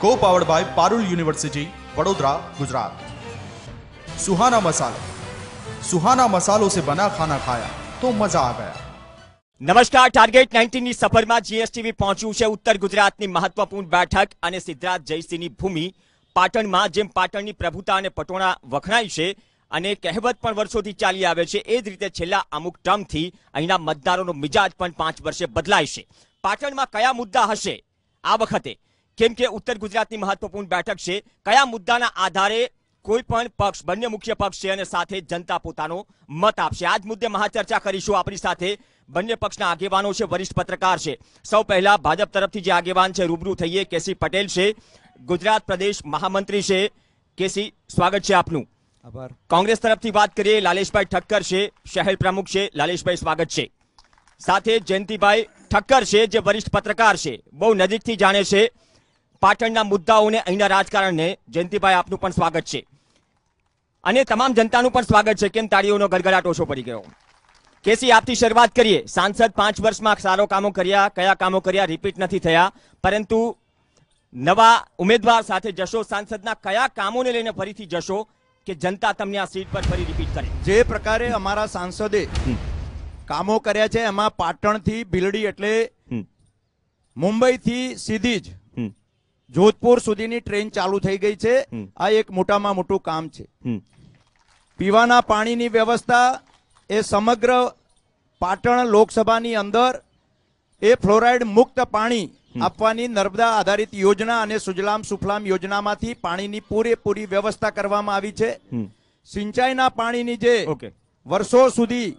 को powered by Parul university Vadodara Gujarat Suhana Masala Suhana मसालों से बना खाना खाया तो मजा आ गया નમસ્કાર ટાર્ગેટ 19 ની સફરમાં જીએસટીવી પહોંચ્યું છે ઉત્તર ગુજરાતની મહત્વપૂર્ણ બેઠક અને સિદ્ધરાજ જયસિંહની ભૂમિ પાટણમાં જેમ પાટણની પ્રભુતા અને પટોણા વખણાય છે અને કહેવત પણ વર્ષોથી ચાલી આવે છે એ જ રીતે છેલ્લા અમુક ટર્મથી અહીંના મતદારોનો મિજાજ પણ પાંચ વર્ષે બદલાય છે પાટણમાં કયા મુદ્દા હશે આ વખતે કેમ કે ઉત્તર ગુજરાતની મહત્વપૂર્ણ બેઠક છે? કયા મુદ્દાના આધારે કોઈ પણ પક્ષ બંને મુખ્ય પક્ષ છે અને સાથે જનતા પોતાનો મત આપશે? આજ મુદ્દે મહાચર્ચા કરીશું આપણી સાથે. બંને પક્ષના આગેવાનો છે વરિષ્ઠ પત્રકાર છે. સૌ પહેલા ભાજપ તરફથી જે આગેવાન છે રૂબરૂ થઈએ. કેસી પટેલ છે. ગુજરાત પ્રદેશ મહામંત્રી છે. કેસી સ્વાગત છે આપનું. આભાર. કોંગ્રેસ તરફથી વાત કરીએ. લાલેશભાઈ ઠક્કર છે શહેર પ્રમુખ છે. લાલેશભાઈ સ્વાગત છે. સાથે જયંતિભાઈ ઠક્કર છે જે વરિષ્ઠ પત્રકાર છે. બહુ નજીકથી જાણે છે. પાટણના મુદ્દાઓને અહીંના રાજકારણને. જયંતિભાઈ આપનું પણ સ્વાગત છે. અને તમામ જનતાનું પણ સ્વાગત છે. કેમ તાળીઓનો ગડગડાટ ઓછો પડી ગયો? કેસી આપથી શરૂઆત કરીએ. સાંસદ પાંચ વર્ષમાં સારો કામો કર્યા કયા કામો કર્યા રિપીટ નથી થયા. પરંતુ નવા ઉમેદવાર સાથે જશો. સાંસદના કયા કામોને લઈને ફરીથી જશો કે જનતા તમને આ સીટ પર ફરી રિપીટ કરે? જે પ્રકારે અમારા સાંસદે કામો કર્યા છે એમાં પાટણથી ભીલડી એટલે મુંબઈથી સીધી જ. જોધપુર સુધીની ટ્રેન ચાલુ થઈ ગઈ છે. આ એક મોટામાં મોટું કામ છે. પીવાના પાણીની વ્યવસ્થા એ સમગ્ર પાટણ લોકસભાની અંદર એ ફ્લોરાઇડ મુક્ત પાણી આપવાની નર્મદા આધારિત યોજના અને સુજલામ સુફલામ યોજનામાંથી પાણીની પૂરેપૂરી વ્યવસ્થા કરવામાં આવી છે. સિંચાઈના પાણીની જે ઓકે. વર્ષો સુધી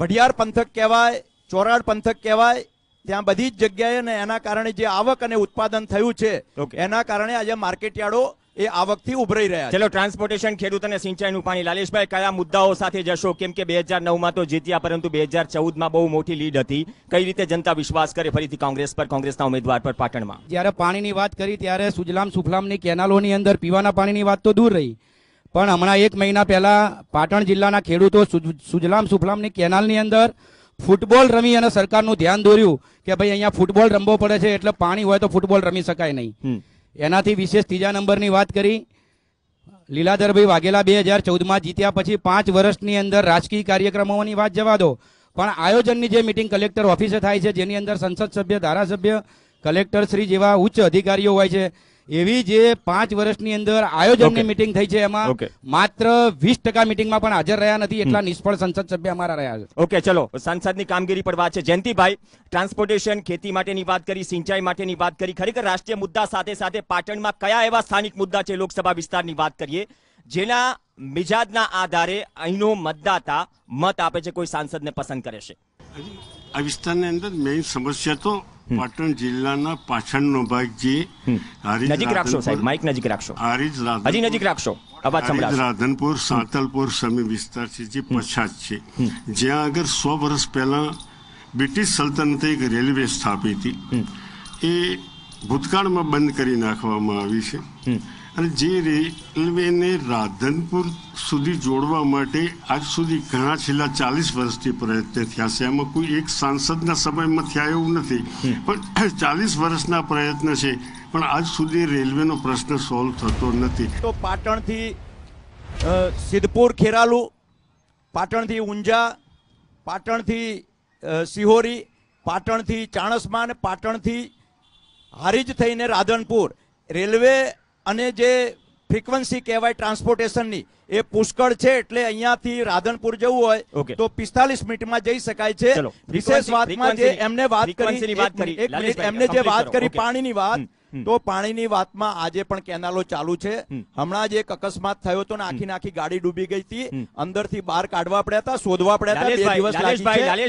વઢિયાર પંથક કહેવાય ચોરાડ પંથક કહેવાય ત્યાં બધી જ જગ્યાએ ને એના કારણે જે આવક અને ઉત્પાદન થયું છે એના કારણે આજે માર્કેટયાર્ડો એ આવકથી ઉભરાઈ રહ્યા છે. ચલો ટ્રાન્સપોર્ટેશન ખેડૂત અને સિંચાઈનું પાણી. લાલેશભાઈ કયા મુદ્દાઓ સાથે જશો? કેમ કે બે હજાર નવમાં તો જીત્યા પરંતુ બે હજાર ચૌદમાં બહુ મોટી લીડ હતી. કઈ રીતે જનતા વિશ્વાસ કરે? ફરીથી કોંગ્રેસ પર કોંગ્રેસના ઉમેદવાર પર પાટણમાં. જ્યારે પાણીની વાત કરી ત્યારે સુજલામ સુફલામની કેનાલોની અંદર પીવાના પાણીની વાત તો દૂર રહી. પણ હમણાં એક મહિના પહેલા પાટણ જિલ્લાના ખેડૂતો સુજ- સુજલામ સુફલામની કેનાલની અંદર ફૂટબોલ રમી અને સરકારનું ધ્યાન દોર્યું કે ભાઈ અહીંયા ફૂટબોલ રમવો પડે છે એટલે પાણી હોય તો ફૂટબોલ રમી શકાય નહીં. એનાથી વિશેષ ત્રીજા નંબરની વાત કરી. લીલાધરભાઈ વાઘેલા બે હજાર ચૌદમાં જીત્યા પછી પાંચ વર્ષની અંદર રાજકીય કાર્યક્રમોની વાત જવા દો. પણ આયોજનની જે મિટિંગ કલેક્ટર ઓફિસે થાય છે જેની અંદર સંસદ સભ્ય ધારાસભ્ય કલેક્ટર શ્રી જેવા ઉચ્ચ અધિકારીઓ હોય છે એવી જે પાંચ વર્ષની અંદર આયોજનની. મિટિંગ થઈ છે એમાં. માત્ર વીસ ટકા મિટિંગમાં પણ હાજર રહ્યા નથી એટલા નિષ્ફળ સંસદ સભ્ય અમારા રહ્યા છે. ઓકે ચલો. સંસદની કામગીરી પર વાત છે. જયંતિભાઈ ટ્રાન્સપોર્ટેશન ખેતી માટેની વાત કરી સિંચાઈ માટેની વાત કરી. ખરેખર રાષ્ટ્રીય મુદ્દા સાથે સાથે પાટણમાં કયા એવા સ્થાનિક મુદ્દા છે? લોકસભા વિસ્તારની વાત કરીએ. જેના મિજાજના આધારે અહીંનો મતદાતા મત આપે છે કોઈ સાંસદને પસંદ કરે છે. આ વિસ્તારની અંદર મેઇન સમસ્યા તો પાટણ જિલ્લાના પાછળનો ભાગ જે હારીજ નજીક રાખશો સાહેબ માઇક નજીક રાખશો. હારીજ હજી નજીક રાખશો. અવાજ સંભળાશે. રાધનપુર સાંતલપુર સમી વિસ્તાર છે જે પછાત છે. જ્યાં આગળ સો વર્ષ પહેલા બ્રિટિશ સલ્તનતે એક રેલવે સ્થાપી હતી. એ ભૂતકાળમાં બંધ કરી નાખવામાં આવી છે. અને જે રેલવેને રાધનપુર સુધી જોડવા માટે આજ સુધી ઘણા છેલ્લા ચાલીસ વર્ષથી પ્રયત્ન થયા છે. એમાં કોઈ એક સાંસદના સમયમાં થયા એવું નથી. પણ ચાલીસ વર્ષના પ્રયત્ન છે. પણ આજ સુધી રેલવેનો પ્રશ્ન સોલ્વ થતો નથી. તો પાટણથી સિદ્ધપુર ખેરાલુ પાટણથી ઊંઝા પાટણથી સિહોરી પાટણથી ચાણસમા અને પાટણથી હારીજ થઈને રાધનપુર. રેલવે અને જે ફ્રીક્વન્સી કહેવાય ટ્રાન્સપોર્ટેશનની એ પુષ્કળ છે એટલે અહીંયાથી રાધનપુર જવું હોય તો પિસ્તાલીસ મિનિટમાં જઈ શકાય છે. વિશેષ વાતમાં જે એમને વાત કરી એમને જે વાત કરી. પાણીની વાત. તો પાણીની વાતમાં આજે પણ કેનાલો ચાલુ છે. હમણાં જ એક અકસ્માત થયો હતો ને આખી નાખી ગાડી ડૂબી ગઈ હતી. અંદરથી બહાર કાઢવા પડ્યા હતા શોધવા પડ્યા હતા. બે દિવસ લાગી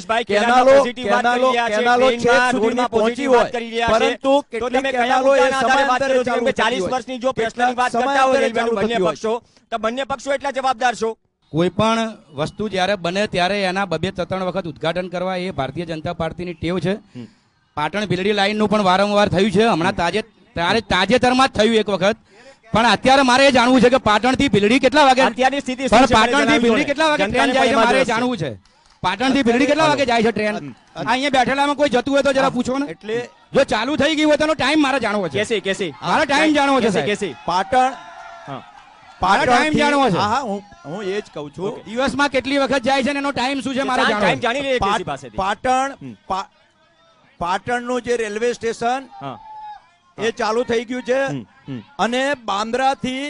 છે. કેનાલો કેનાલમાં positive વાત કેનાલો કરી રહ્યા છે, કેનાલો છેક ટ્રેનમાં, પહોંચી હોય. કરી રહ્યા છે. પરંતુ કેટલીક કેનાલો એ મુદ્દાના આધારે વાત સમયાંતરે કરો છો? કેમ ચાલુ 40 વર્ષની જો પ્રશ્નની વાત કરતા હોય સમયાંતરે રેલવેનું ચાલુ બંને પક્ષો તો બંને પક્ષો એટલા જવાબદાર છો? કોઈ પણ વસ્તુ જ્યારે બને ત્યારે એના બબે ત્રણ વખત ઉદ્ઘાટન કરવા એ ભારતીય જનતા પાર્ટીની ટેવ છે. પાટણ ભીલડી લાઈનનું પણ વારંવાર થયું છે. હમણાં તાજે તારે તાજેતરમાં જ થયું એક વખત. પણ અત્યારે મારે એ જાણવું છે કે પાટણથી ભીલડી કેટલા વાગે અત્યારની સ્થિતિ પણ પાટણથી ભીલડી કેટલા વાગે ટ્રેન જાય છે મારે જાણવું છે. પાટણથી ભીલડી કેટલા વાગે જાય છે ટ્રેન અહીંયા બેઠેલામાં કોઈ જતું હોય તો જરા પૂછો ને. એટલે જો ચાલુ થઈ ગયું હોય તેનો ટાઈમ મારે જાણવો છે. કેસી કેસી. મારે ટાઈમ જાણવો છે કેસી. પાટણ ટાઈમ જાણવો છે. હા હા હું હું એ જ કહું છું. દિવસમાં કેટલી વખત જાય છે એનો ટાઈમ શું છે મારે ટાઈમ જાણવો છે. જાણી લઈએ કેસી પાસેથી. પાટણ પાટણનું જે રેલવે સ્ટેશન એ ચાલુ થઈ ગયું છે. અને બાંદ્રાથી.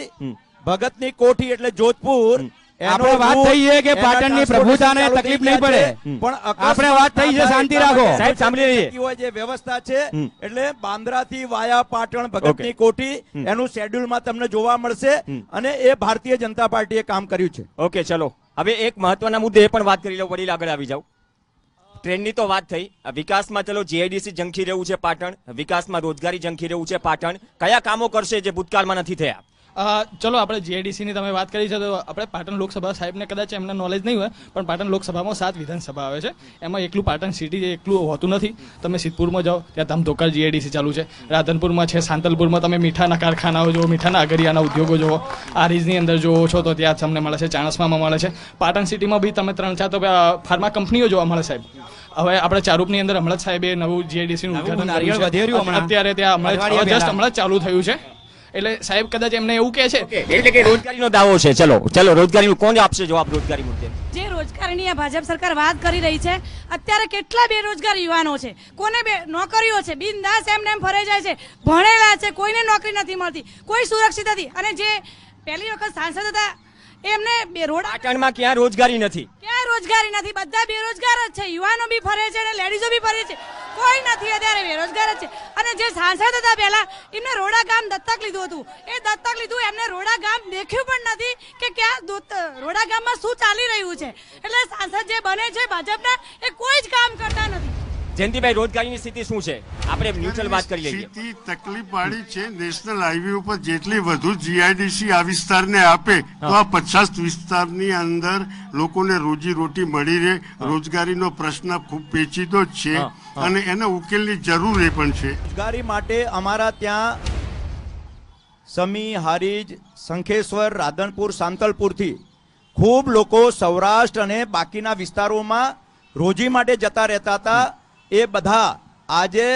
ભગતની કોઠી એટલે જોધપુર આપણે વાત થઈ છે કે પાટણની પ્રભુતાને તકલીફ નહીં પડે. પણ આપણે વાત થઈ છે, શાંતિ રાખો. સાહેબ, સાંભળી લઈએ. જે વ્યવસ્થા છે એટલે બાંદ્રાથી વાયા પાટણ ભગતની કોઠી. એનું શેડ્યુલમાં તમને જોવા મળશે અને એ ભારતીય જનતા પાર્ટીએ કામ કર્યું છે. ઓકે ચલો. હવે એક મહત્વના મુદ્દે એ પણ વાત કરી લઉં વડીલ આગળ આવી જાવ ટ્રેનની તો વાત થઈ. વિકાસમાં ચલો જીઆઈડીસી ઝંખી રહ્યું છે પાટણ. વિકાસમાં રોજગારી ઝંખી રહ્યું છે પાટણ. કયા કામો કરશે જે ભૂતકાળમાં નથી થયા? ચલો આપણે જીઆઈડીસી ની તમે વાત કરી છે તો આપણે પાટણ લોકસભા સાહેબને કદાચ એમને નોલેજ નહીં હોય પણ પાટણ લોકસભામાં સાત વિધાનસભા આવે છે. એમાં એકલું પાટણ સિટી એકલું હોતું નથી. તમે સિદ્ધપુરમાં જાઓ ત્યાં ધમધોકાર જીઆઈડીસી ચાલુ છે. રાધનપુરમાં છે સાંતલપુરમાં તમે મીઠાના કારખાનાઓ જુઓ મીઠાના અગરિયાના ઉદ્યોગો જુઓ આરીજની અંદર જુઓ છો તો ત્યાં તમને મળે છે ચાણસમામાં મળે છે. પાટણ સિટીમાં બી તમે ત્રણ ચાર તો ફાર્મા કંપનીઓ જોવા મળે સાહેબ. હવે આપણે ચારૂપની અંદર હમણાં જ સાહેબે નવું જીઆઈડીસી ઉદઘાટન. અત્યારે ત્યાં હમણાં જસ્ટ હમણાં જ ચાલુ થયું છે. એટલે સાહેબ કદાચ એમને એવું કહે છે. એટલે કે રોજગારીનો દાવો છે. ચલો ચલો રોજગારીનું કોણ આપશે જવાબ રોજગારી મુદ્દે જે રોજગારીની આ ભાજપ સરકાર વાત કરી રહી છે અત્યારે કેટલા બેરોજગાર યુવાનો છે? કોને બે નોકરીઓ છે? બિનદાસ એમને એમ ફરે જાય છે. ભણેલા છે કોઈને નોકરી નથી મળતી કોઈ સુરક્ષિત નથી. અને જે પહેલી વખત સાંસદ હતા એમને બે રોડ પાટણમાં ક્યાં રોજગારી નથી. ક્યાં રોજગારી નથી? બધા બેરોજગાર જ છે. યુવાનો બી ફરે છે અને લેડીઝો બી ફરે છે. કોઈ નથી અત્યારે બેરોજગાર જ છે. અને જે સાંસદ હતા પહેલા એમને રોડા ગામ દત્તક લીધું હતું. એ દત્તક લીધું એમને રોડા ગામ દેખ્યું પણ નથી કે ક્યાં રોડા ગામમાં શું ચાલી રહ્યું છે. એટલે સાંસદ જે બને છે ભાજપના એ કોઈ જ કામ કરતા જયંતિભાઈ રોજગારીની સ્થિતિ શું છે? આપણે મ્યુચ્યુઅલ વાત કરી લઈએ. સ્થિતિ તકલીફ વાળી છે. નેશનલ હાઈવે ઉપર જેટલી વધુ જીઆઈડીસી આ વિસ્તારને આપે તો આ પચાસ વિસ્તારની અંદર લોકોને રોજી રોટી મળી રહે. રોજગારીનો પ્રશ્ન ખૂબ પેચીદો જ છે. અને એને ઉકેલની જરૂર એ પણ છે. રોજગારી માટે અમારા ત્યાં સમી હારીજ શંખેશ્વર રાધનપુર સાંતલપુરથી ખૂબ લોકો સૌરાષ્ટ્ર અને બાકીના વિસ્તારોમાં રોજી માટે જતા રહેતા હતા. એ બધા આજે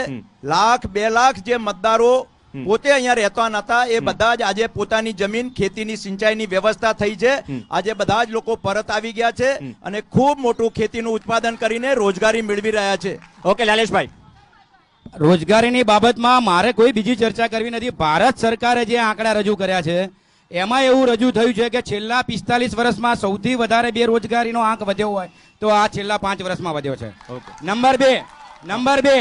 લાખ બે લાખ જે મતદારો પોતે અહીંયા રહેતા નતા એ બધા જ આજે પોતાની જમીન ખેતીની સિંચાઈની વ્યવસ્થા થઈ છે. આજે બધા જ લોકો પરત આવી ગયા છે અને ખૂબ મોટું ખેતીનું ઉત્પાદન કરીને રોજગારી મેળવી રહ્યા છે. ઓકે લાલેશભાઈ. રોજગારીની બાબતમાં મારે કોઈ બીજી ચર્ચા કરવી નથી. ભારત સરકારે જે આંકડા રજૂ કર્યા છે એમાં એવું રજૂ થયું છે કે છેલ્લા પિસ્તાલીસ વર્ષમાં સૌથી વધારે બેરોજગારીનો આંક વધ્યો હોય તો આ છેલ્લા પાંચ વર્ષમાં વધ્યો છે. નંબર બે નંબર બે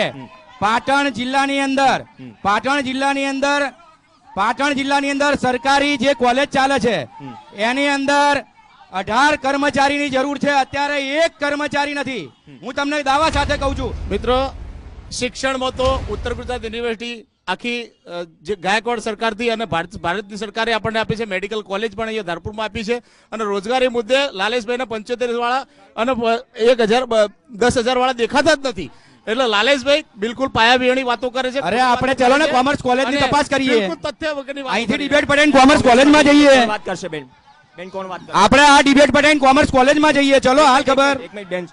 પાટણ જિલ્લાની અંદર પાટણ જિલ્લાની અંદર પાટણ જિલ્લાની અંદર સરકારી જે કોલેજ ચાલે છે એની અંદર અઢાર કર્મચારીની જરૂર છે. અત્યારે એક કર્મચારી નથી. હું તમને દાવા સાથે કહું છું. મિત્રો શિક્ષણમાં તો ઉત્તર ગુજરાત યુનિવર્સિટી આખી જે ગાયકવાડ સરકારથી અને ભારત ભારતની સરકારે આપણને આપી છે. મેડિકલ કોલેજ પણ અહીંયા ધારપુરમાં આપી છે. અને રોજગારી મુદ્દે લાલેશભાઈને પંચોતેર વાળા અને એક હજાર દસ હજાર વાળા દેખાતા જ નથી. એટલે લાલેશભાઈ બિલકુલ પાયાવિહોણી વાતો કરે છે અરે આપણે ચલો ને કોમર્સ કોલેજની તપાસ કરીએ. તથ્ય વગરની વાતો અહીંથી ડિબેટ પટેલ કોમર્સ કોલેજમાં જઈએ. વાત કરશે બેન? બેન કોણ વાત આપણે આ ડિબેટ પટેલ કોમર્સ કોલેજમાં જઈએ. ચલો હાલ ખબર. એક મિનિટ બેન.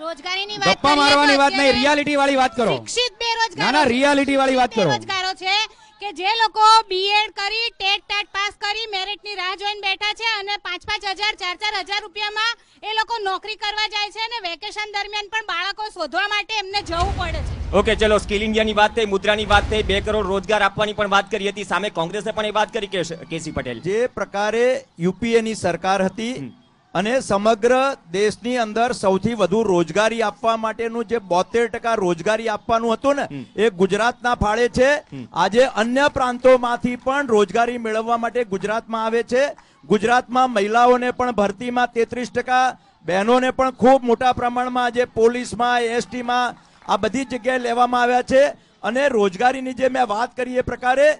રોજગારીની વાત ગપ્પા મારવાની વાત નહીં રિયાલિટી વાળી વાત કરો. શિક્ષિત બેરોજગાર ના, ના, રિયાલિટી વાળી વાત કરો. બેરોજગારો છે. કે જે લોકો બીએડ કરી ટેટ ટાટ પાસ કરી મેરિટની રાહ જોઈને બેઠા છે અને પાંચ પાંચ હજાર ચાર ચાર હજાર રૂપિયામાં એ લોકો નોકરી કરવા જાય છે અને વેકેશન દરમિયાન પણ બાળકો શોધવા માટે એમને જવું પડે છે. ઓકે ચલો સ્કિલ ઇન્ડિયાની વાત થઈ મુદ્રાની વાત થઈ બે કરોડ રોજગાર આપવાની પણ વાત કરી હતી સામે કોંગ્રેસે પણ એ વાત કરી કેસી પટેલ. જે પ્રકારે યુપીએની સરકાર હતી અને સમગ્ર દેશની અંદર સૌથી વધુ રોજગારી આપવા માટેનું જે બોતેર ટકા રોજગારી આપવાનું હતું ને એ ગુજરાતના ફાળે છે. આજે અન્ય પ્રાંતોમાંથી પણ રોજગારી મેળવવા માટે ગુજરાતમાં આવે છે. ગુજરાતમાં મહિલાઓને પણ ભરતીમાં તેત્રીસ ટકા બહેનોને પણ ખૂબ મોટા પ્રમાણમાં આજે પોલીસમાં એસટીમાં આ બધી જગ્યાએ લેવામાં આવ્યા છે. અને રોજગારીની જે મેં વાત કરી એ પ્રકારે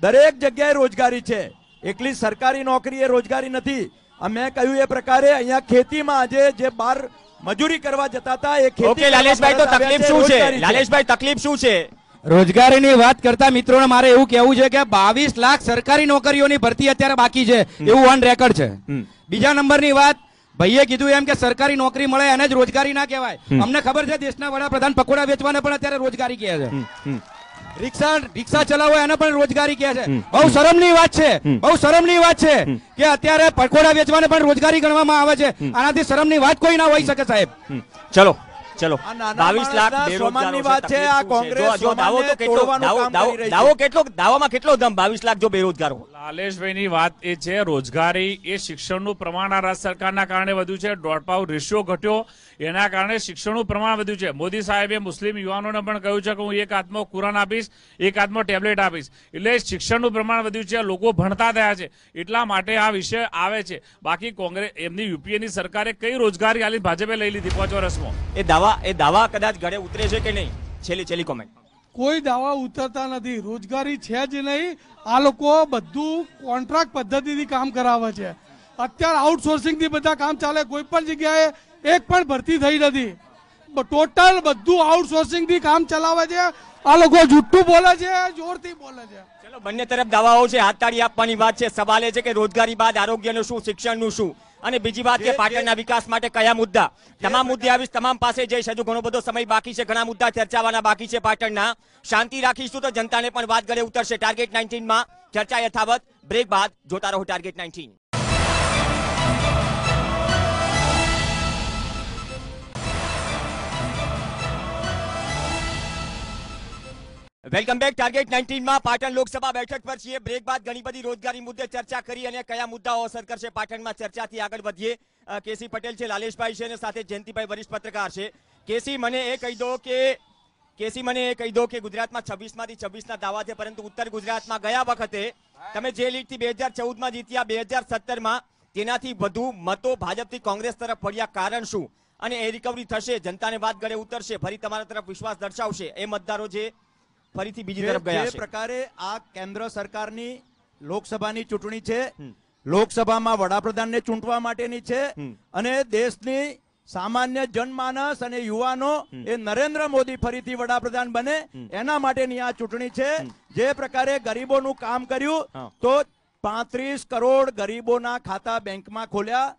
દરેક જગ્યાએ રોજગારી છે. એકલી સરકારી નોકરી એ રોજગારી નથી. મેં કહ્યું એ પ્રકારે અહીંયા ખેતીમાં આજે જે બાર મજૂરી કરવા જતા હતા એ ખેતી ઓકે લાલેશભાઈ તો તકલીફ શું છે? લાલેશભાઈ તકલીફ શું છે? રોજગારીની વાત કરતા મિત્રોને મારે એવું કહેવું છે કે બાવીસ લાખ સરકારી નોકરીઓની ભરતી અત્યારે બાકી છે. એવું ઓન રેકોર્ડ છે. બીજા નંબરની વાત ભાઈએ કીધું એમ કે સરકારી નોકરી મળે એને જ રોજગારી ના કહેવાય. અમને ખબર છે દેશના વડાપ્રધાન પકોડા વેચવાને પણ અત્યારે રોજગારી કહે છે. રિક્ષા રિક્ષા ચલાવો એને પણ રોજગારી કહે છે. બહુ શરમની વાત છે. બહુ શરમની વાત છે કે અત્યારે પકોડા વેચવાને પણ રોજગારી ગણવામાં આવે છે. આનાથી શરમની વાત કોઈ ના હોઈ શકે સાહેબ. ચલો. ચલો બાવીસ લાખ બેરોજગારો વાત છે. આ કોંગ્રેસ જો- દાવો તો કેટલો દાવો- દાવો- કરી રહી છે. દાવો કેટલો દાવામાં કેટલો દમ? બાવીસ લાખ જો બેરોજગારો લાલેશભાઈની વાત એ છે રોજગારી એ શિક્ષણનું પ્રમાણ આ રાજ્ય સરકારના કારણે વધ્યું છે દોઢપાવ રેશિયો ઘટ્યો એના કારણે શિક્ષણનું પ્રમાણ વધ્યું છે. મોદી સાહેબે મુસ્લિમ યુવાનોને પણ કહ્યું છે કે હું એક હાથમાં કુરાન આપીશ એક હાથમાં ટેબ્લેટ આપીશ. એટલે શિક્ષણનું પ્રમાણ વધ્યું છે લોકો ભણતા થયા છે. એટલા માટે આ વિષય આવે છે. બાકી કોંગ્રેસ એમની યુપીએની સરકારે કઈ રોજગારી આલી ભાજપે લઈ લીધી? પાંચ વર્ષમાં. એ દાવા એ દાવા કદાચ ગળે ઉતરે છે કે નહીં? છેલ્લી છેલ્લી કોમેન્ટ કોઈ દાવા ઉતરતા નથી. રોજગારી છે જ નહીં. આ લોકો બધું કોન્ટ્રાક્ટ પદ્ધતિથી કામ કરાવે છે. અત્યારે આઉટસોર્સિંગથી બધા કામ ચાલે. કોઈ પણ જગ્યાએ એક પણ ભરતી થઈ નથી. ટોટલ બધું આઉટસોર્સિંગથી કામ ચલાવે છે. આ લોકો જુઠ્ઠું બોલે છે જોરથી બોલે છે. ચલો બંને તરફ દાવાઓ છે. હાથ તાળી આપવાની વાત છે. સવાલ એ છે કે રોજગારી બાદ આરોગ્યનું શું શિક્ષણનું શું? અને બીજી વાત કે પાટણના વિકાસ માટે કયા મુદ્દા? તમામ મુદ્દે આવીશ તમામ પાસે જઈશ. હજુ ઘણો બધો સમય બાકી છે ઘણા મુદ્દા ચર્ચાવાના બાકી છે પાટણના. શાંતિ રાખીશું તો જનતાને પણ વાત ઘરે ઉતરશે. ટાર્ગેટ 19 માં ચર્ચા યથાવત. બ્રેક બાદ જોતા રહો ટાર્ગેટ 19 વેલકમ બેક ટાર્ગેટ 19 માં પાટણ લોકસભા બેઠક પર છીએ. બ્રેક બાદ ઘણી બધી રોજગારી મુદ્દે ચર્ચા કરી અને કયા મુદ્દાઓ અસર કરશે પાટણમાં ચર્ચાથી આગળ વધીએ. કેસી પટેલ છે, લાલેશભાઈ છે અને સાથે જયંતિભાઈ વરિષ્ઠ પત્રકાર છે. કેસી મને એ કહી દો કે કેસી મને એ કહી દો કે ગુજરાતમાં છવ્વીસમાંથી છવ્વીસના દાવા છે, પરંતુ ઉત્તર ગુજરાતમાં ગયા વખતે તમે જે લીડથી બે હજાર ચૌદમાં જીત્યા, બે હજાર સત્તરમાં, તેનાથી વધુ મતો ભાજપથી કોંગ્રેસ તરફ પડ્યા. કારણ શું? અને એ રિકવરી થશે, જનતાને વાત ગળે ઉતરશે, ફરી તમારા તરફ વિશ્વાસ દર્શાવશે. એ મતદારો જે ફરીથી બીજી તરફ ગયા છે. પ્રકારે આ કેન્દ્ર સરકારની લોકસભાની ચૂંટણી છે લોકસભામાં વડાપ્રધાનને ચૂંટવા માટેની છે અને દેશની સામાન્ય જનમાનસ અને યુવાનો એ નરેન્દ્ર મોદી ફરીથી વડાપ્રધાન બને એના માટેની આ ચૂંટણી છે. જે પ્રકારે ગરીબોનું કામ કર્યું તો પાંત્રીસ કરોડ ગરીબોના ખાતા બેંકમાં ખોલ્યા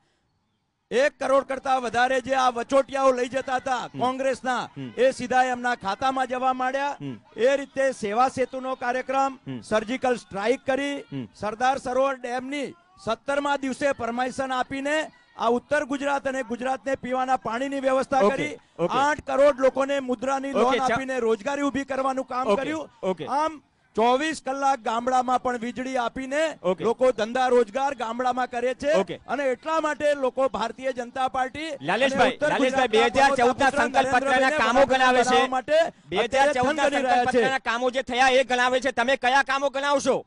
એક કરોડ કરતા વધારે જે આ વચોટિયાઓ લઈ જતા હતા કોંગ્રેસના એ સીધા એમના ખાતામાં જવા માંડ્યા. એ રીતે સેવા સેતુનો કાર્યક્રમ સર્જિકલ સ્ટ્રાઇક કરી. સરદાર સરોવર ડેમની સત્તરમા દિવસે પરમિશન આપીને આ ઉત્તર ગુજરાત અને ગુજરાતને પીવાના પાણીની વ્યવસ્થા કરી. આઠ કરોડ લોકોને મુદ્રાની લોન આપીને રોજગારી ઊભી કરવાનું કામ કર્યું. આમ ચોવીસ કલાક ગામડામાં પણ વીજળી આપીને લોકો ધંધા રોજગાર ગામડામાં કરે છે અને એટલા માટે લોકો ભારતીય જનતા પાર્ટી લાલેશભાઈ, અને બે હજાર 2014 ના સંકલ્પ પત્રના કામો ગણાવે છે. બે હજાર ચૌદ ના સંકલ્પ. પત્રના કામો જે થયા એ ગણાવે છે તમે કયા કામો ગણાવશો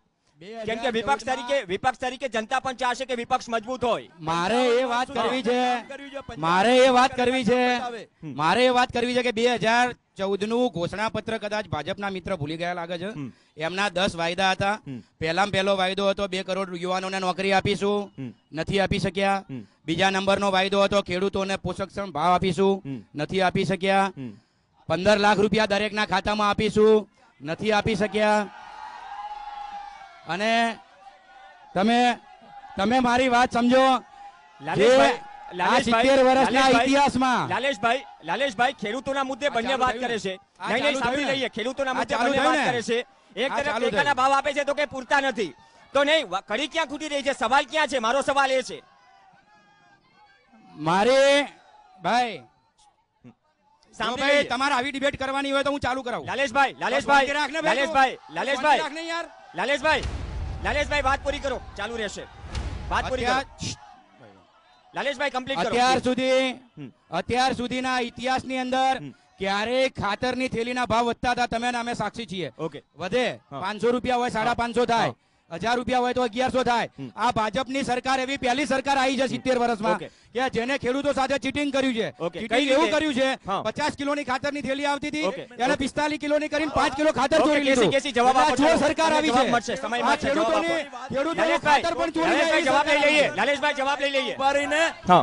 કેમ કે વિપક્ષ તરીકે વિપક્ષ તરીકે જનતા પણ ચાહશે કે વિપક્ષ મજબૂત હોય. મારે એ વાત કરવી છે. મારે એ વાત કરવી છે. મારે એ વાત કરવી છે કે બે હજાર ચૌદનું ઘોષણા પત્ર કદાચ ભાજપના મિત્ર ભૂલી ગયા લાગે છે. એમના દસ વાયદા હતા. પહેલામાં પહેલો વાયદો હતો બે કરોડ યુવાનોને નોકરી આપીશું. નથી આપી શક્યા. બીજા નંબરનો વાયદો હતો ખેડૂતોને પોષકક્ષમ ભાવ આપીશું. નથી આપી શક્યા. પંદર લાખ રૂપિયા દરેકના ખાતામાં આપીશું. નથી આપી શક્યા. અને તમે તમે મારી વાત સમજો. લાલેશભાઈ આ લાલેશભાઈ 70 વર્ષના ઇતિહાસમાં. લાલેશભાઈ લાલેશભાઈ ખેડૂતોના મુદ્દે બંને વાત કરે છે. નહીં નહીં સાંભળી લઈએ. ખેડૂતોના મુદ્દે ચાલુ બંને વાત કરે છે. એક તરફ ટેકાના ભાવ આપે છે તો કે પૂરતા નથી. તો નહીં કડી ક્યાં ખૂટી રહી છે? સવાલ ક્યાં છે? મારો સવાલ એ છે. મારે ભાઈ સાંભળી તમારે આવી ડિબેટ કરવાની હોય તો હું ચાલુ કરાવું. લાલેશભાઈ લાલેશભાઈ લાલેશભાઈ લાલેશભાઈ. યાર. લાલેશભાઈ લાલેશભાઈ વાત પૂરી કરો. ચાલુ રહેશે. વાત પૂરી કરો. લાલેશભાઈ કમ્પ્લીટ કરો. અત્યાર સુધી અત્યાર સુધીના ઇતિહાસની અંદર ક્યારેય ખાતરની થેલીના ભાવ વધતા હતા. તમે અમે સાક્ષી છીએ. ઓકે. વધે. પાંચસો રૂપિયા હોય સાડા પાંચસો થાય. હજાર રૂપિયા હોય તો અગિયારસો થાય. આ ભાજપની સરકાર એવી પહેલી સરકાર આવી છે સિત્તેર વર્ષમાં કે જેને ખેડૂતો સાથે ચીટિંગ કર્યું છે. કઈ ચીટિંગ એવું કર્યું છે પચાસ કિલો ની ખાતરની થેલી આવતી હતી એને પિસ્તાલીસ કિલોની કરીને પાંચ કિલો ખાતર ચોરી લીધું. કેસી, જવાબ એટલે આ આપો ચોર સરકાર આવી છે મળશે, સમય આ મળશે, જવાબ ખેડૂતોની આપો. ખેડૂતોનું લાલેશભાઈ ખાતર પણ ચોરી જવાબ લઈ લઈએ. લાલેશભાઈ જવાબ લઈ લઈએ. ઊભા રહીને હા.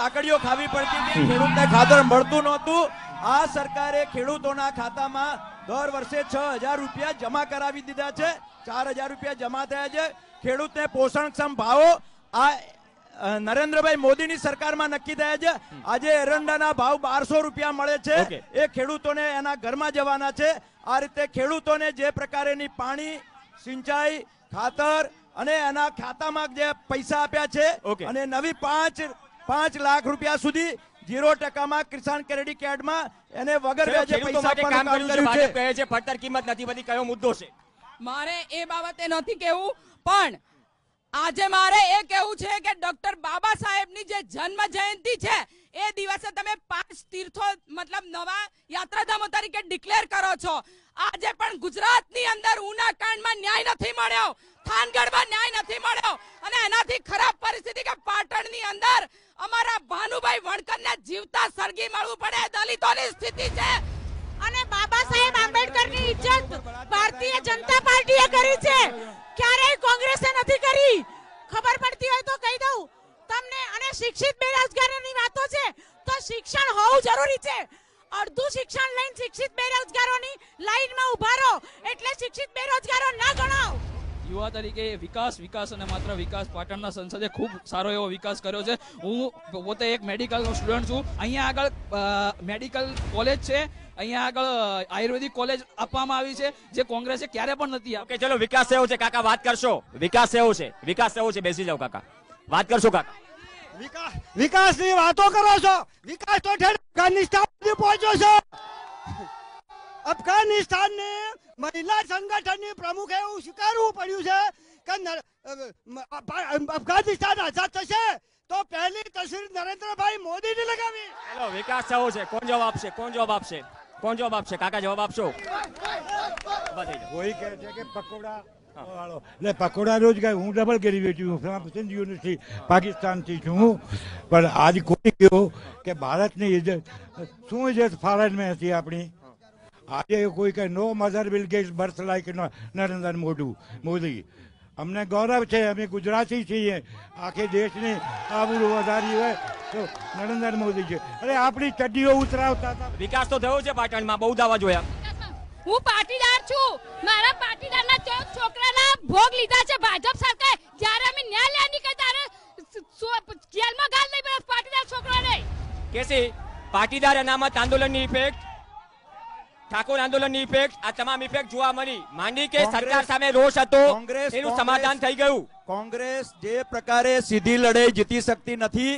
લાકડીઓ ખાવી પડતી હતી. ખેડૂતને ખાતર મળતું નહોતું. આ સરકારે ખેડૂતોના ખાતામાં દર વર્ષે છ હજાર રૂપિયા જમા કરાવી દીધા છે. ચાર હજાર રૂપિયા જમા થયા છે. ખેડૂતને પોષણક્ષમ ભાવો આ નરેન્દ્રભાઈ મોદીની સરકારમાં નક્કી થયા છે. આજે એરંડાના ભાવ બારસો રૂપિયા મળે છે. એ ખેડૂતોને એના ઘરમાં જવાના છે. આ રીતે ખેડૂતોને જે પ્રકારેની પાણી સિંચાઈ ખાતર અને એના ખાતામાં જે પૈસા આપ્યા છે. અને નવી પાંચ પાંચ લાખ રૂપિયા સુધી ઝીરો ટકામાં કિસાન ક્રેડિટ કાર્ડમાં એને વગર વ્યાજે પૈસા માટે કામ કર્યું છે. કામ કહે છે પડતર કિંમત નથી બધી કયો મુદ્દો છે? મારે એ બાબતે નથી કહેવું, પણ આજે મારે એ કહેવું છે કે ડોક્ટર બાબા સાહેબની જે જન્મ જયંતિ છે, એ દિવસે તમે પાંચ તીર્થો, મતલબ નવા યાત્રાધામો તરીકે ડિક્લેર કરો છો. આજે પણ ગુજરાતની અંદર ઉના કાંડમાં ન્યાય નથી મળ્યો, થાનગઢમાં ન્યાય નથી મળ્યો, અને એનાથી ખરાબ પરિસ્થિતિ કે પાટણની અંદર અમારા ભાનુભાઈ વણકરને જીવતા સળગી મળવું પડે, દલિતોની સ્થિતિ છે. સાહેબ, આંબેડકરની ઇજ્જત ભારતીય જનતા પાર્ટીએ કરી છે. ક્યારેય કોંગ્રેસે નથી કરી. ખબર પડતી હોય તો કહી દઉં. તમને અને શિક્ષિત બેરોજગારોની વાતો છે, તો શિક્ષણ હોવું જરૂરી છે. અડધું શિક્ષણ લઈને શિક્ષિત બેરોજગારોની લાઈનમાં ઊભા રહો, એટલે શિક્ષિત બેરોજગારો ના ગણાવ. યુવા તરીકે વિકાસ વિકાસ અને માત્ર વિકાસ પાટણના સંસદે ખૂબ સારો એવો વિકાસ કર્યો છે. હું પોતે એક મેડિકલ સ્ટુડન્ટ છું. અહીંયા આગળ મેડિકલ કોલેજ છે. અહીંયા આગળ આયુર્વેદિક કોલેજ આપવામાં આવી છે જે કોંગ્રેસે ક્યારે પણ નથી ઓકે ચલો વિકાસ એવો છે. કાકા વાત કરશો? વિકાસ એવો છે. વિકાસ એવો છે. બેસી જાઓ કાકા. વાત કરશો કાકા. વિકાસ વિકાસની વાતો કરો છો? વિકાસ તો ઠેર અફઘાનિસ્તાન સુધી પહોંચ્યો છે. અફઘાનિસ્તાન ને મહિલા સંગઠનની પ્રમુખે એવું સ્વીકારવું પડ્યું છે કે અફઘાનિસ્તાન આઝાદ થશે તો પહેલી તસવીર નરેન્દ્રભાઈ મોદી ની લગાવી. ચલો વિકાસ એવો છે. કોણ જવાબ આપશે? કોણ જવાબ આપશે? કોણ જવાબ આપશે? કાકા જવાબ આપશો? કોઈ કહે છે કે પકોડા વાળો. એટલે પકોડા રોજગાર હું ડબલ કરી ગ્રેજ્યુએટ છું. સિંધ યુનિવર્સિટી પાકિસ્તાનથી છું પણ આજ કોઈ કહ્યું કે ભારતની ઇજ્જત. શું ઇજ્જત ફોરેનમાં હતી આપણી? આજે કોઈ કહે no mother will get birth like Narendra મોદુ, Modi. અમને ગૌરવ છે અમે ગુજરાતી છીએ. આખી દેશની આબરૂ વધારી હોય તો નરેન્દ્ર મોદી છે. અરે આપણી ચડ્ડીઓ ઉતરાવતા હતા. વિકાસ તો થયો છે પાટણમાં બહુ દાવા જોયા. હું પાટીદાર છું. મારા પાટીદારના ચૌદ છોકરાના ભોગ લીધા છે ભાજપ સરકાર. જ્યારે અમે ન્યાય લેવા નીકળ્યા ત્યારે જેલમાં ગાલ નહીં પડે પાટીદાર છોકરાને. કેસી પાટીદાર અનામત આંદોલનની ઇફેક્ટ ઠાકોર આંદોલનની ઇફેક્ટ આ તમામ ઇફેક્ટ જોવા મળી. માંડી કે સરકાર સામે રોષ હતો એનું સમાધાન થઈ ગયું. કોંગ્રેસ જે પ્રકારે સીધી લડાઈ જીતી શકતી નથી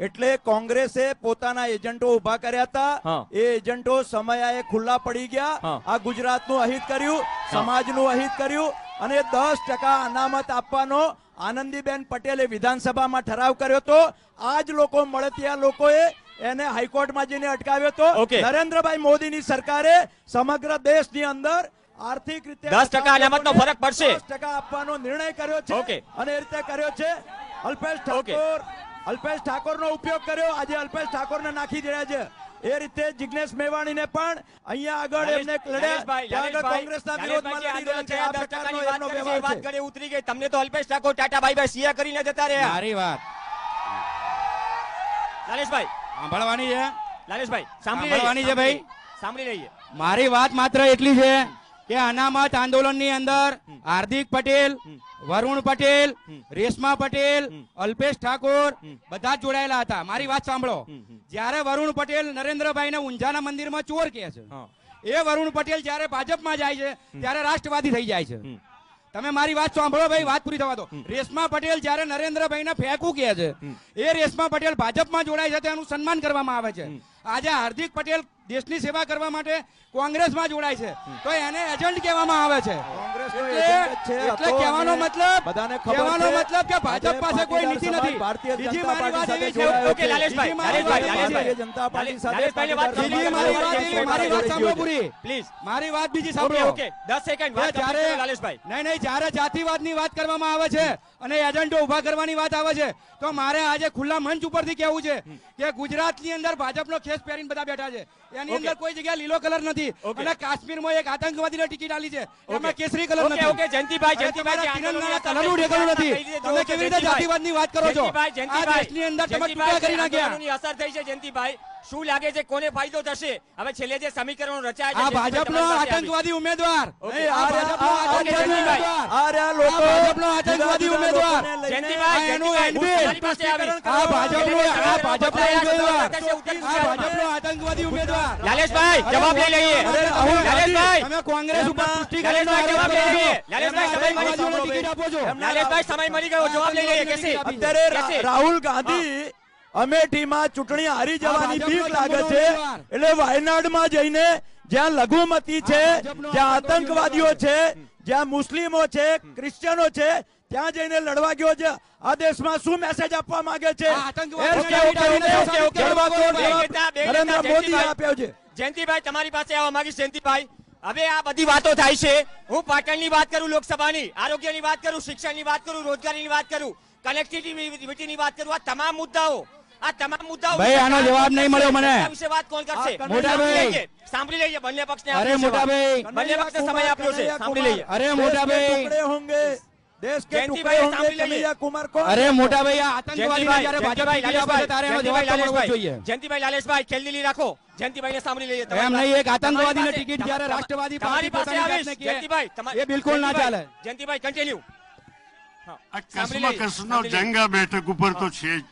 એટલે કોંગ્રેસે પોતાના એજન્ટો ઊભા કર્યા હતા. એ એજન્ટો સમયાએ ખુલ્લા પડી ગયા. આ ગુજરાતનું અહિત કર્યું સમાજનું અહિત કર્યું અને દસ ટકા અનામત આપવાનો આનંદીબેન પટેલે વિધાનસભામાં ઠરાવ કર્યો હતો. આ જ લોકો મળતિયા લોકોએ એને હાઈકોર્ટમાં જઈને અટકાવ્યો હતો. નરેન્દ્રભાઈ મોદીની સરકારે સમગ્ર દેશની અંદર આર્થિક રીતે 10% અનામતનો ફરક પડશે. દસ ટકા આપવાનો નિર્ણય કર્યો છે અને એ રીતે કર્યો છે. અલ્પેશ ઠાકોર અલ્પેશ ઠાકોરનો ઉપયોગ કર્યો. આજે અલ્પેશ ઠાકોરને નાખી રહ્યા છે. એ રીતે જિગ્નેશ મેવાણીને પણ અહીંયા આગળ એમને લડ્યા. લાલેશભાઈ, ત્યાં આગળ લાલેશભાઈ, કોંગ્રેસના વિરોધમાં લડી રહ્યા છે. આ પ્રકારનો એમનો વાત કરી વ્યવહાર વાત છે. ઉતરી ગઈ. તમને તો અલ્પેશ ઠાકોર ટાટા ભાઈ ભાઈ સિયા કરીને જતા રહ્યા. મારી વાત. લાલેશભાઈ સાંભળવાની છે? લાલેશભાઈ સાંભળવાની છે ભાઈ? સાંભળી લઈએ. મારી વાત માત્ર એટલી છે કે અનામત આંદોલનની અંદર હાર્દિક પટેલ વરુણ પટેલ રેશમા પટેલ અલ્પેશ ઠાકોર બધા જ જોડાયેલા હતા. મારી વાત સાંભળો. જ્યારે વરુણ પટેલ નરેન્દ્રભાઈને ઊંઝાના મંદિરમાં ચોર કહે છે એ વરુણ પટેલ જ્યારે ભાજપમાં જાય છે ત્યારે રાષ્ટ્રવાદી થઈ જાય છે. તમે મારી વાત સાંભળો ભાઈ વાત પૂરી થવા દો. રેશમા પટેલ જ્યારે નરેન્દ્રભાઈને ફેંકું કહે છે એ રેશમા પટેલ ભાજપમાં જોડાય છે તેનું સન્માન કરવામાં આવે છે. આજે હાર્દિક પટેલ દેશની સેવા કરવા માટે કોંગ્રેસમાં જોડાય છે. તો એને એજન્ટ કહેવામાં આવે છે. એટલે- કહેવાનો મતલબ બધાને કહેવાનો મતલબ કે ભાજપ પાસે કોઈ નીતિ નથી. બીજી મારી વાત એવી છે ઓકે લાલેશભાઈ બીજી મારી વાત લાલેશભાઈ. એવી છે. ભારતીય જનતા પાર્ટી સાથે લાલેશભાઈને વાત પાટીદાર બીજી મારી વાત મારી વાત સાંભળો પૂરી. પ્લીઝ મારી વાત બીજી સાંભળો. ઓકે 10 સેકન્ડ વાત જ્યારે જ્યારે લાલેશભાઈ. નહીં નહીં જ્યારે જાતિવાદની વાત કરવામાં આવે છે અને એજન્ટો ઊભા કરવાની વાત આવે છે. તો મારે આજે ખુલ્લા મંચ ઉપરથી કહેવું છે કે ગુજરાતની અંદર ભાજપનો ખેસ પહેરીને બધા બેઠા છે. એની અંદર કોઈ જગ્યાએ લીલો કલર નથી. અને કાશ્મીરમાં એક આતંકવાદીને ટિકિટ આલી છે. એમાં કેસરી કલર નથી. ઓકે, જયંતિભાઈ, જયંતિભાઈ, તિરંગાના કલરનું ઠેકાણું નથી. તમે કેવી રીતે જાતિવાદની વાત કરો છો? આ દેશની અંદર તમે કરી નાખ્યા. અસર થઈ છે જયંતિભાઈ શું લાગે છે કોને ફાયદો થશે? હવે છેલ્લે જે સમીકરણ રચાય છે આ ભાજપનો. આતંકવાદી ઉમેદવાર. આ રહ્યા- ભાજપનો આતંકવાદી ઉમેદવાર. એનું. આ ભાજપનો આ ભાજપનો ઉમેદવાર. આ ભાજપનો આતંકવાદી ઉમેદવાર. લાલેશભાઈ જવાબ લઈ લઈએ. રાહુલ ગાંધી, લાલેશભાઈ તમે કોંગ્રેસ ઉપર પુષ્ટિકરણનો લાલેશભાઈ જવાબ લઈ લઈએ. લાલેશભાઈ સમય મળી ટિકિટ આપો છો લાલેશભાઈ સમય મળી ગયો. જવાબ લઈ લઈએ. કેસી? અત્યારે રાહુલ ગાંધી અમેઠીમાં ચૂંટણી હારી જવાની બીક લાગે છે. એટલે એટલે વાયનાડમાં જઈને જ્યાં લઘુમતી છે જ્યાં આતંકવાદીઓ છે જ્યાં મુસ્લિમો છે ક્રિશ્ચિયનો છે ત્યાં જઈને લડવા ગયો છે. આ દેશમાં શું મેસેજ આપવા માંગે છે? જયંતિભાઈ. તમારી પાસે આવવા માંગીશ જયંતિભાઈ. હવે આ બધી વાતો થાય છે. હું પાટણની વાત કરું લોકસભાની આરોગ્યની વાત કરું શિક્ષણની વાત કરું રોજગારીની વાત કરું કનેક્ટિવિટીની વાત કરું આ તમામ મુદ્દાઓ આ તમામ મુદ્દાઓ ભાઈ, આનો જવાબ નહીં મળ્યો મને. વિશે વાત કોણ કરશે? આ મોટા સાંભળી ભાઈ. લઈએ, સાંભળી લઈએ બંને પક્ષને અરે આપ્યું મોટા ભાઈ. બંને પક્ષને સમય આપ્યો છે સાંભળી લઈએ. અરે મોટા ભાઈ. ટુકડે હોંગે. દેશ કે ટુકડે હોંગે કનૈયા કુમાર કોણ? અરે મોટા ભાઈ આ આતંકવાદીને જ્યારે ભાજપ લાલેશભાઈ તારે એનો જવાબ જયંતિભાઈ, મળવો જોઈએ. જયંતિભાઈ લાલેશભાઈ ખેલદિલી રાખો. જયંતિભાઈને સાંભળી લઈએ. એમ નહીં એક આતંકવાદીને ટિકિટ જ્યારે રાષ્ટ્રવાદી તમારી પાર્ટી પાસે પોતાની. જાતને કહે, જયંતિભાઈ એ બિલકુલ ના ચાલે. જયંતિભાઈ કન્ટિન્યુ આ કસનો. જંગ બેઠક ઉપર તો છે જ.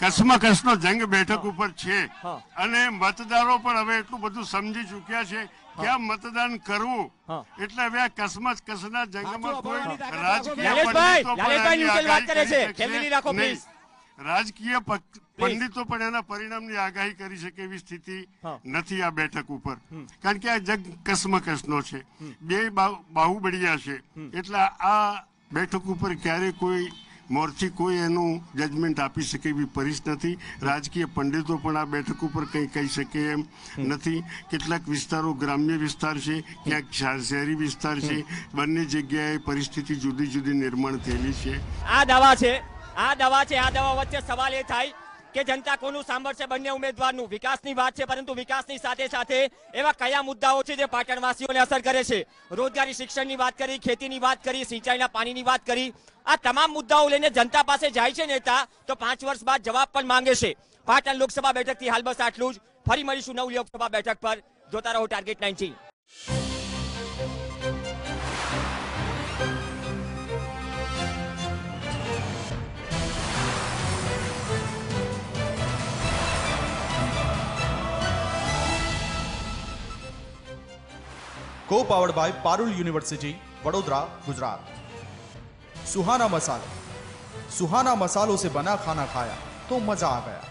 હા. કસમાં જંગ બેઠક ઉપર છે. અને મતદારો પણ હવે એટલું બધું સમજી ચૂક્યા છે કે આ મતદાન કરવું એટલે હવે આ કસમાં કસના જંગમાં કોઈ રાજકીય. રાજકીય પક- પંડિતો પણ એના પરિણામની આગાહી કરી શકે એવી સ્થિતિ નથી આ બેઠક ઉપર. કારણ કે આ જગ કસમકસનો છે. બે બાહુ- બાહુબળિયા છે. એટલે આ બેઠક ઉપર ક્યારે કોઈ મોરથી કોઈ એનું જજમેન્ટ આપી શકે એવી પરિસ નથી. રાજકીય પંડિતો પણ આ બેઠક ઉપર કંઈ કહી શકે એમ નથી. કેટલાક વિસ્તારો ગ્રામ્ય વિસ્તાર છે, ક્યાંક શહેરી વિસ્તાર છે. બંને જગ્યાએ પરિસ્થિતિ જુદી જુદી નિર્માણ થયેલી છે. આ દવા છે, આ દવા છે, આ દવા વચ્ચે સવાલ એ થાય કે જનતા કોનું સાંભળશે બંને ઉમેદવારનું? વિકાસની વાત છે, પરંતુ વિકાસની સાથે સાથે એવા કયા મુદ્દાઓ છે જે પાટણવાસીઓને અસર કરે છે? રોજગારી શિક્ષણની વાત કરી, ખેતીની વાત કરી, સિંચાઈના પાણીની વાત કરી. આ તમામ મુદ્દાઓ લઈને જનતા પાસે જાય છે નેતા, તો પાંચ વર્ષ બાદ જવાબ પણ માંગે છે. પાટણ લોકસભા બેઠકથી હાલ બસ આટલું જ. ફરી મળીશું નવ લોકસભા બેઠક પર. જોતા રહો target ninety को powered by Parul university Vadodara Gujarat Suhana Masala Suhana मसालों से बना खाना खाया तो मजा आ गया